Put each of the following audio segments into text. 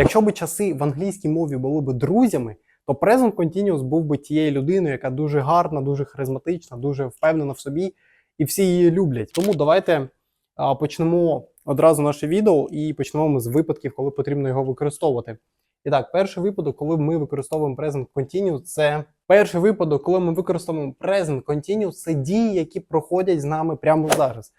Якщо б часи в англійській мові були б друзями, то Present Continuous був би тією людиною, яка дуже гарна, дуже харизматична, дуже впевнена в собі, і всі її люблять. Тому давайте а, почнемо одразу наше відео і почнемо з випадків, коли потрібно його використовувати. І так, перший випадок, коли ми використовуємо Present Continuous, це перший випадок, коли ми використовуємо Present Continuous, це дії, які проходять з нами прямо зараз.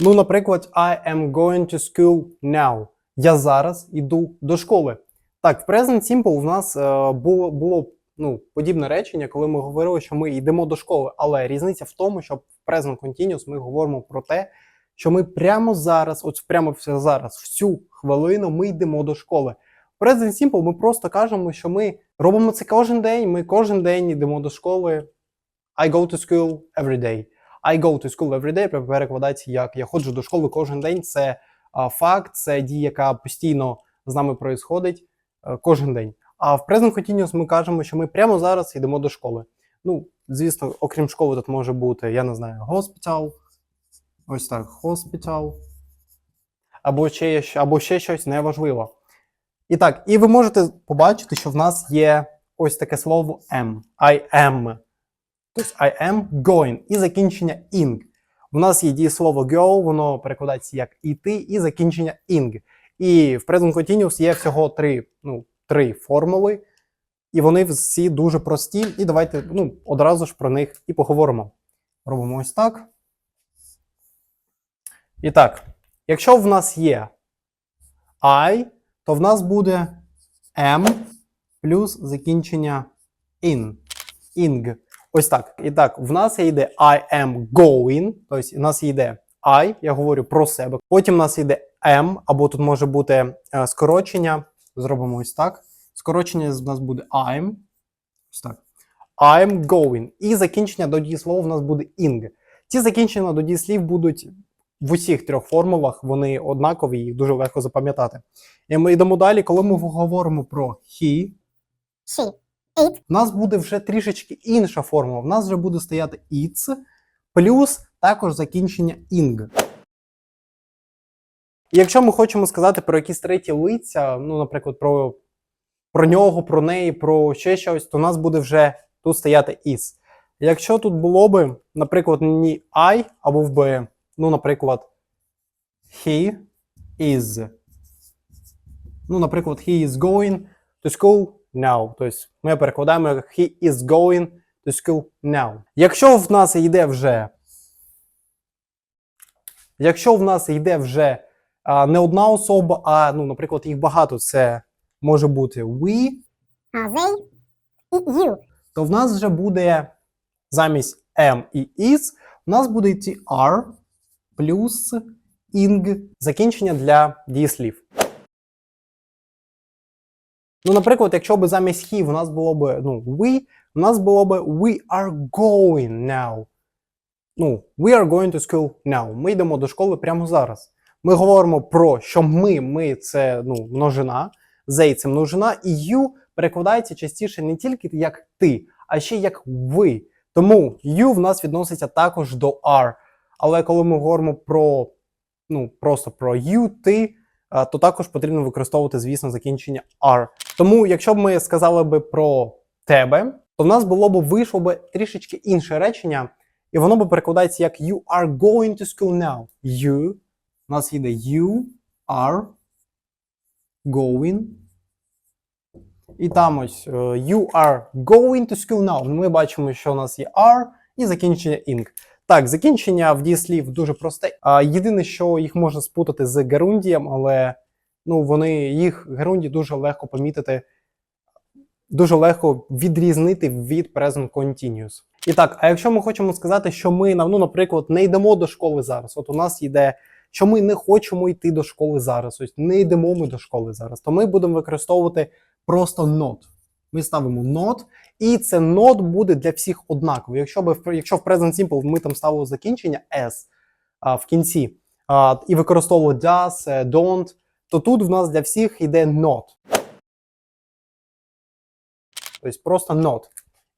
Ну, наприклад, I am going to school now. Я зараз іду до школи. Так, в Present Simple у нас е, було, було ну, подібне речення, коли ми говорили, що ми йдемо до школи. Але різниця в тому, що в Present Continuous ми говоримо про те, що ми прямо зараз, от прямо зараз, в цю хвилину ми йдемо до школи. В Present Simple ми просто кажемо, що ми робимо це кожен день. Ми кожен день йдемо до школи. I go to school every day. I go to school every day перекладається як я ходжу до школи кожен день. Це факт, це дія, яка постійно з нами проїсходить е, кожен день. А в Present Continuous ми кажемо, що ми прямо зараз йдемо до школи. Ну, звісно, окрім школи, тут може бути, я не знаю, hospital, ось так, hospital, або ще, або ще щось неважливо. І так, і ви можете побачити, що в нас є ось таке слово am. I am. Тобто I am going. І закінчення ing. У нас є дієслово go, воно перекладається як іти, і закінчення ing. І в Present Continuous є всього три, ну, три формули, і вони всі дуже прості. І давайте ну, одразу ж про них і поговоримо. Робимо ось так. І так, якщо в нас є I, то в нас буде am плюс закінчення in. ing. Ось так. І так, в нас йде I am going, тобто у нас йде I, я говорю про себе. Потім у нас йде am, або тут може бути е, скорочення. Зробимо ось так. Скорочення в нас буде I'm. Ось так. I'm going. І закінчення до дієслова в нас буде ing. Ці закінчення до дієслів будуть в усіх трьох формулах, вони однакові, їх дуже легко запам'ятати. І ми йдемо далі, коли ми говоримо про he, she, it, у нас буде вже трішечки інша формула. В нас вже буде стояти it's, плюс також закінчення ing. І якщо ми хочемо сказати про якісь треті лиця, ну, наприклад, про, про нього, про неї, про ще щось, то у нас буде вже тут стояти is. Якщо тут було би, наприклад, не I, а був би, ну, наприклад, he is. Ну, наприклад, he is going to school now. Тобто ми перекладаємо як he is going to school now. Якщо в нас йде вже. Якщо в нас йде вже а, не одна особа, а, ну, наприклад, їх багато, це може бути we, they, і you, то в нас вже буде замість am і is, у нас буде йти are плюс ing закінчення для дієслів. Ну, наприклад, якщо б замість he в нас було б ну, we, у нас було б we are going now. Ну, we are going to school now. Ми йдемо до школи прямо зараз. Ми говоримо про що ми, ми це ну, множина, they це множина, і you перекладається частіше не тільки як ти, а ще як ви. Тому you в нас відноситься також до are. Але коли ми говоримо про ну, просто про you, ти, то також потрібно використовувати, звісно, закінчення are. Тому, якщо б ми сказали би про тебе, то в нас було б вийшло б трішечки інше речення, і воно б перекладається як you are going to school now. You, у нас йде you are going. І там ось е, you are going to school now. Ми бачимо, що у нас є are і закінчення ing. Так, закінчення в дієслів дуже просте. Єдине, що їх можна спутати з герундієм, але ну, вони їх герунді дуже легко помітити, дуже легко відрізнити від present continuous. І так, а якщо ми хочемо сказати, що ми, ну, наприклад, не йдемо до школи зараз, от у нас йде, що ми не хочемо йти до школи зараз, ось не йдемо ми до школи зараз, то ми будемо використовувати просто not. Ми ставимо not, і це not буде для всіх однаково. Якщо би якщо в Present Simple ми там ставили закінчення s а, в кінці а, і використовували does, е, don't, то тут в нас для всіх йде not. Тобто просто not.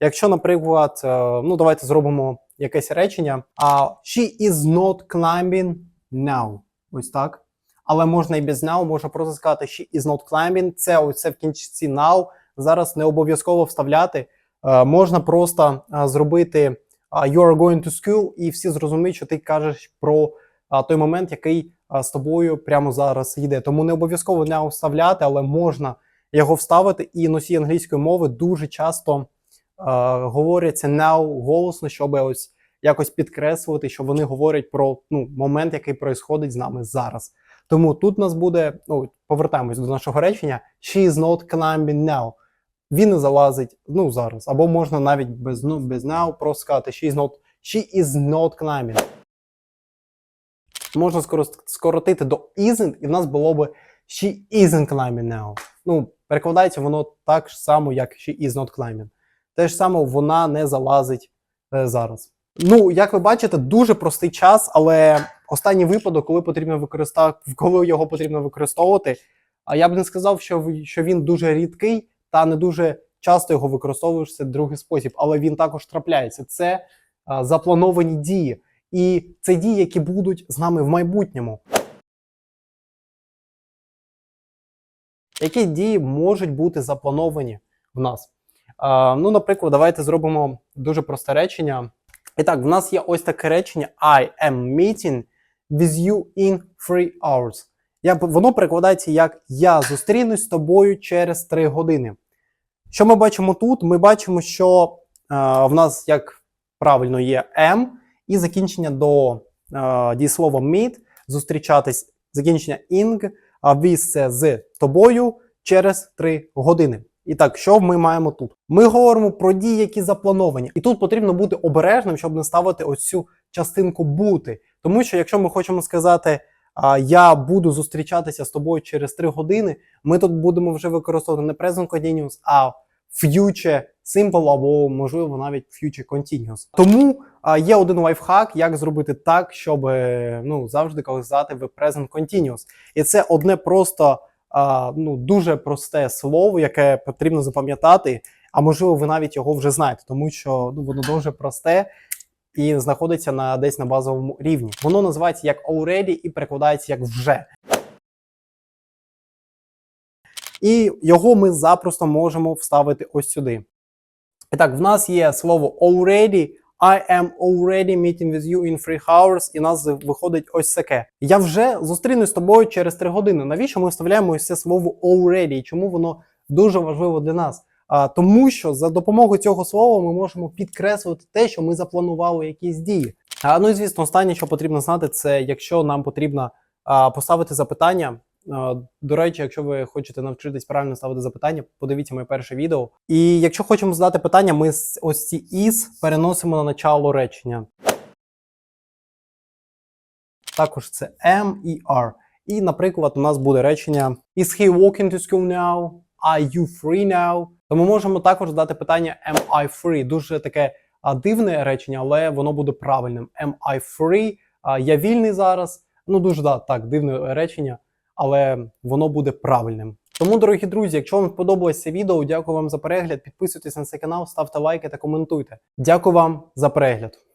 Якщо, наприклад, е, ну давайте зробимо якесь речення. А she is not climbing now. Ось так. але можна і без now, можна просто сказати she is not climbing. Це ось це в кінці now. Зараз не обов'язково вставляти. Е, можна просто е, зробити you are going to school, і всі зрозуміють, що ти кажеш про той момент, який з тобою прямо зараз йде. Тому не обов'язково не вставляти, але можна його вставити. І носії англійської мови дуже часто говоряться now голосно, щоб ось якось підкреслювати, що вони говорять про ну, момент, який происходить з нами зараз. Тому тут нас буде, ну повертаємось до нашого речення: She is not climbing now. Він не залазить ну зараз. Або можна навіть без ну без now просто сказати she is not, she is not climbing. Можна скоро- скоротити до isn't, і в нас було би she isn't climbing now. Ну, перекладається воно так само, як she is not climbing. Те ж саме вона не залазить е, зараз. Ну, як ви бачите, дуже простий час, але останній випадок, коли потрібно використати, коли його потрібно використовувати. А я б не сказав, що, що він дуже рідкий та не дуже часто його використовуєш. Це другий спосіб, але він також трапляється. Це а, заплановані дії, і це дії, які будуть з нами в майбутньому. Які дії можуть бути заплановані в нас? А, ну, наприклад, давайте зробимо дуже просте речення. І так, в нас є ось таке речення: I am meeting with you in three hours. Я, воно перекладається як Я зустрінусь з тобою через 3 години. Що ми бачимо тут? Ми бачимо, що е, в нас як правильно є am, і закінчення до е, дієслова meet, зустрічатись, закінчення ing, а with це з тобою через 3 години. І так, що ми маємо тут? Ми говоримо про дії, які заплановані. І тут потрібно бути обережним, щоб не ставити ось цю частинку бути. Тому що якщо ми хочемо сказати, я буду зустрічатися з тобою через 3 години, ми тут будемо вже використовувати не present continuous, а future simple або, можливо, навіть future continuous. Тому є один лайфхак, як зробити так, щоб е, ну, завжди казати в present continuous. І це одне просто ну, дуже просте слово, яке потрібно запам'ятати. А можливо, ви навіть його вже знаєте, тому що ну, воно дуже просте і знаходиться на десь на базовому рівні. Воно називається як already і перекладається як вже. І його ми запросто можемо вставити ось сюди. І так, в нас є слово already. I am already meeting with you in three hours, і нас виходить ось таке. Я вже зустрінусь з тобою через 3 години. Навіщо ми вставляємо ось це слово already? Чому воно дуже важливо для нас? А, тому що за допомогою цього слова ми можемо підкреслити те, що ми запланували якісь дії. А, ну і звісно, останнє, що потрібно знати, це якщо нам потрібно а, поставити запитання. До речі, якщо ви хочете навчитись правильно ставити запитання, подивіться моє перше відео. І якщо хочемо задати питання, ми ось ці is переносимо на начало речення. Також це am і are. І, наприклад, у нас буде речення Is he walking to school now? Are you free now? То ми можемо також задати питання Am I free? Дуже таке дивне речення, але воно буде правильним. Am I free? Я вільний зараз. Ну, дуже да, так, дивне речення, але воно буде правильним. Тому, дорогі друзі, якщо вам сподобалось відео, дякую вам за перегляд. Підписуйтесь на цей канал, ставте лайки та коментуйте. Дякую вам за перегляд.